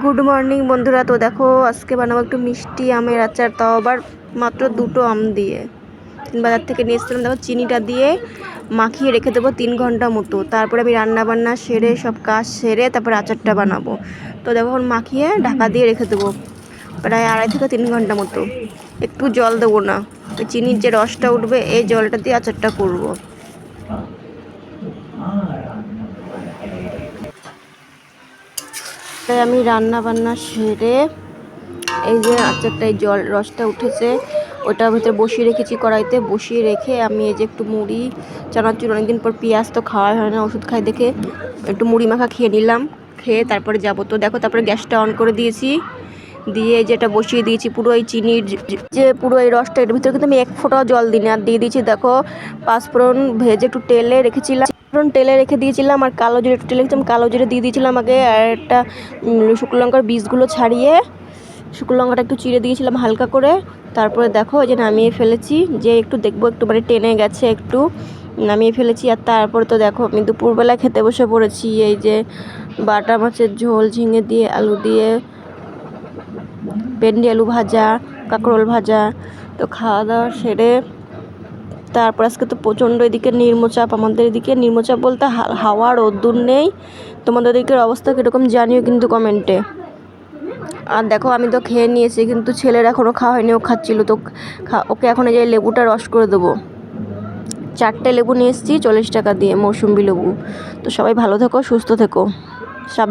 Good morning বন্ধুরা। তো দেখো, আজকে বানাবো একটু মিষ্টি আমের আচার, তাও আবার মাত্র দুটো আম দিয়ে। বাজার থেকে নিয়ে এসেছিলাম। দেখো, চিনিটা দিয়ে মাখিয়ে রেখে দেবো তিন ঘণ্টা মতো। তারপরে আমি রান্না বান্না সেরে, সব কাজ সেরে তারপর আচারটা বানাবো। তো দেখো, এখন মাখিয়ে ঢাকা দিয়ে রেখে দেবো। প্রায় আড়াই থেকে তিন ঘণ্টা মতো। একটু জল দেবো না। চিনির যে রসটা উঠবে, এই জলটা দিয়ে আচারটা করব। আমি রান্না বান্না সেরে এই যে আচারটা, এই জল, রসটা উঠেছে, ওটার ভিতরে বসিয়ে রেখেছি কড়াইতে। বসিয়ে রেখে আমি এই যে একটু মুড়ি, চানাচুর, অনেকদিন পর পেঁয়াজ তো খাওয়া হয় না, ওষুধ খাই দেখে একটু মুড়ি মাখা খেয়ে নিলাম, খেয়ে তারপরে যাব। তো দেখো, তারপরে গ্যাসটা অন করে দিয়েছি, দিয়ে যেটা বসিয়ে দিয়েছি পুরো এই চিনির যে- পুরো এই রসটা, এর ভিতরে কিন্তু আমি এক ফোঁটাও জল দিই আর দিয়ে দিয়েছি, দেখো, পাঁচফোড়ন ভেজে একটু তেলে রেখেছিলাম। ফোড়ন তেলে রেখে দিয়েছিলাম আর কালো জিরে একটু তেলে কালো জিরে দিয়ে দিয়েছিলাম আগে আর একটা শুকনো লঙ্কার বীজগুলো ছাড়িয়ে, শুকনো লঙ্কাটা একটু চিড়ে দিয়েছিলাম হালকা করে। তারপরে দেখো যে নামিয়ে ফেলেছি, যে একটু দেখব, একটু মানে টেনে গেছে একটু, নামিয়ে ফেলেছি। আর তারপরে তো দেখো আমি দুপুরবেলা খেতে বসে পড়েছি, এই যে বাটা মাছের ঝোল, ঝিঙে দিয়ে আলু দিয়ে, ভেন্ডি আলু ভাজা, কাঁকরোল ভাজা, তো খাওয়া দাওয়া সেরে তারপর আজকে তো প্রচণ্ড এদিকে নির্মচাপ, আমাদের এদিকে নির্মচাপ বলতে হাওয়া, রোদ্দুর নেই। তোমাদের এদিকের অবস্থা কীরকম জানিও কিন্তু কমেন্টে আর দেখো, আমি তো খেয়ে নিয়েছি, কিন্তু ছেলের এখনও খাওয়া হয়নি, ও খাচ্ছিল। তো ওকে এখন এই যে লেবুটা রস করে দেবো। চারটে লেবু নিয়ে এসেছি, চল্লিশ টাকা দিয়ে মৌসুম্বি লেবু। তো সবাই ভালো থেকো, সুস্থ থেকো। সাব